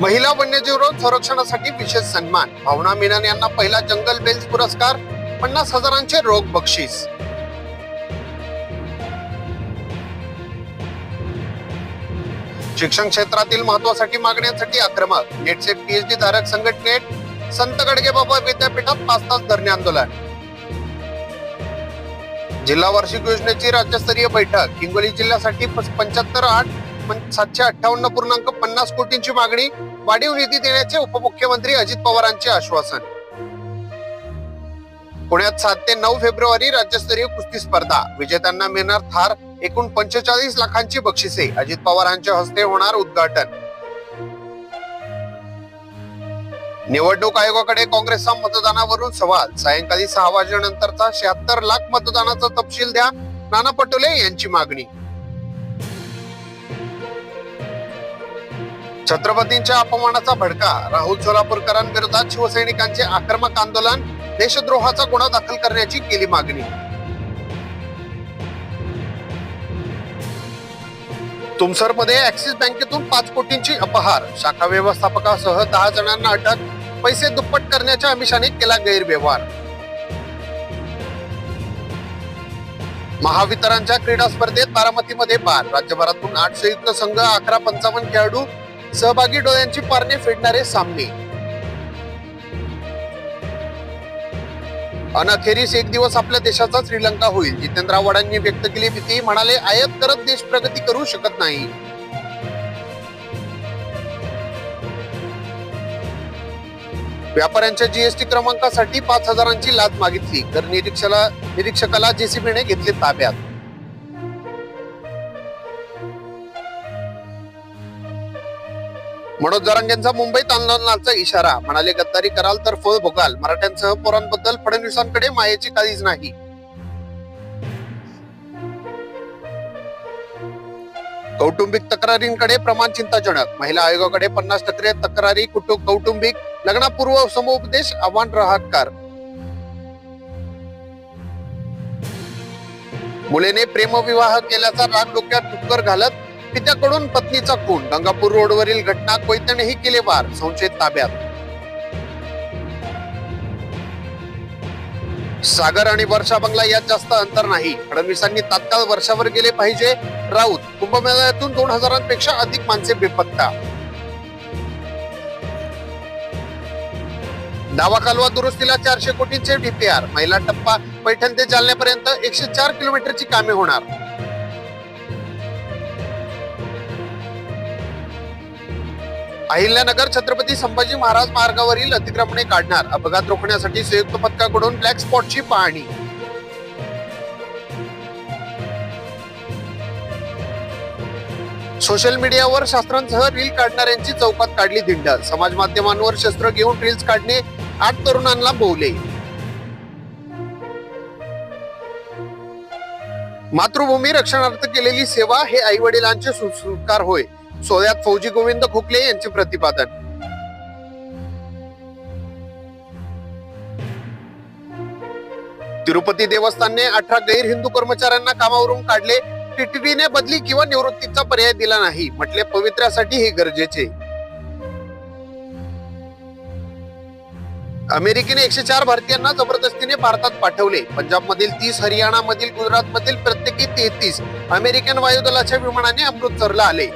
महिला वन्यजीव संरक्षणासाठी विशेष सन्मान. भावना मीनन यांना पहिला जंगल बेल्स पुरस्कार पन्नास हजारांचे रोख बक्षीस. शिक्षण क्षेत्रातील महत्वासाठी मागण्यांसाठी आक्रमक. नेटचे पीएचडी धारक संघटनेत संत गडगेबाबा विद्यापीठात पाच तास धरणे आंदोलन. जिल्हा वार्षिक योजनेची राज्यस्तरीय बैठक. हिंगोली जिल्ह्यासाठी पंच्याहत्तर आठ सातशे अठ्ठावन्न पूर्णांक पन्नास कोटींची मागणी वाढीव निधी देण्याचे उपमुख्यमंत्री अजित पवारांचे आश्वासन. पुण्यात सात ते नऊ फेब्रुवारी राज्यस्तरीय कुस्ती स्पर्धा. विजेत्यांना मिळणार थार एकूण पंचेचाळीस लाखांची बक्षिसे. अजित पवारांच्या हस्ते होणार उद्घाटन. निवडणूक आयोगाकडे काँग्रेसचा मतदानावरून सवाल. सायंकाळी सहा वाजल्यानंतरचा शहात्तर लाख मतदानाचा तपशील द्या. नाना पटोले यांची मागणी. छत्रपतींच्या अपमानाचा भडका राहुल सोलापूरकरांविरोधात शिवसैनिकांचे आक्रमक आंदोलन देशद्रोहाचा गुन्हा दाखल करण्याची केली मागणी. तुमसरमध्ये ऍक्सिस बँकेतून पाच कोटींची अपहार शाखा व्यवस्थापकासह दहा जणांना अटक पैसे दुप्पट करण्याच्या आमिषाने केला गैरव्यवहार. महावितरणच्या क्रीडा स्पर्धेत बारामतीमध्ये पार राज्यभरातून आठ संयुक्त संघ अकरा पंचावन्न खेळाडू सहभागी डोळ्यांची पारणे फेडणारे सामने. अनाखेरीस एक दिवस आपल्या देशाचा श्रीलंका होईल. जितेंद्र आव्हाडांनी व्यक्त केली भीती म्हणाले आयात करत देश प्रगती करू शकत नाही. व्यापाऱ्यांच्या जीएसटी क्रमांकासाठी पाच हजारांची लाच मागितली. तर निरीक्षला निरीक्षकाला जेसीबीने घेतले ताब्यात. मनोज जरांगेंचा मुंबईत आंदोलनाचा इशारा. म्हणाले गद्दारी कराल तर फळ भोगाल. मराठ्यांसह पोरांबद्दल फडणवीसांकडे मायेची काळीच नाही. कौटुंबिक तक्रारींकडे प्रमाण चिंताजनक. महिला आयोगाकडे पन्नास टक्के तक्रारी कुटुंब कौटुंबिक लग्नापूर्व समुपदेश आव्हान राहतकार. मुलीने प्रेमविवाह केल्याचा राग डोक्यात टुक्कर घालत पित्याकडून पत्नीचा खून. गंगापूर रोडवरील घटना कोयत्यानेही केले वार. संशयित ताब्यात. सागर आणि वर्षा बंगला यात जास्त अंतर नाही. फडणवीसांनी तात्काळ वर्षावर गेले पाहिजे. राऊत कुंभमेळ्यातून दोन हजारांपेक्षा अधिक माणसे बेपत्ता. दावा कालवा दुरुस्तीला चारशे कोटींचे डीपीआर महिला टप्पा पैठण ते जालन्यापर्यंत एकशे चार किलोमीटरची कामे होणार. अहिल्यानगर छत्रपती संभाजी महाराज मार्गावरील अतिक्रमणे काढणार. अपघात रोखण्यासाठी संयुक्त पथकाकडून ब्लॅक स्पॉटची पाहणी. सोशल मीडियावर शास्त्रांसह रील काढणाऱ्यांची चौकात काढली धिंड समाज माध्यमांवर शस्त्र घेऊन रील्स काढणे आठ तरुणांना बोवले मातृभूमी रक्षणार्थ केलेली सेवा हे आई वडिलांचे सुस्कार होय. सोहळ्यात फौजी गोविंद खोकले यांचे प्रतिपादन. तिरुपती देवस्थानने अठरा गैर हिंदू कर्मचाऱ्यांना कामावरून काढले. टीटीडीने बदली किंवा निवृत्तीचा पर्याय दिला नाही म्हटले पवित्र्यासाठी हे गरजेचे. अमेरिकेने एकशे चार भारतीयांना जबरदस्तीने भारतात पाठवले. पंजाब मधील तीस हरियाणा मधील गुजरात मधील प्रत्येकी तेहतीस अमेरिकन वायुदलाच्या विमानाने अमृतसरला आले.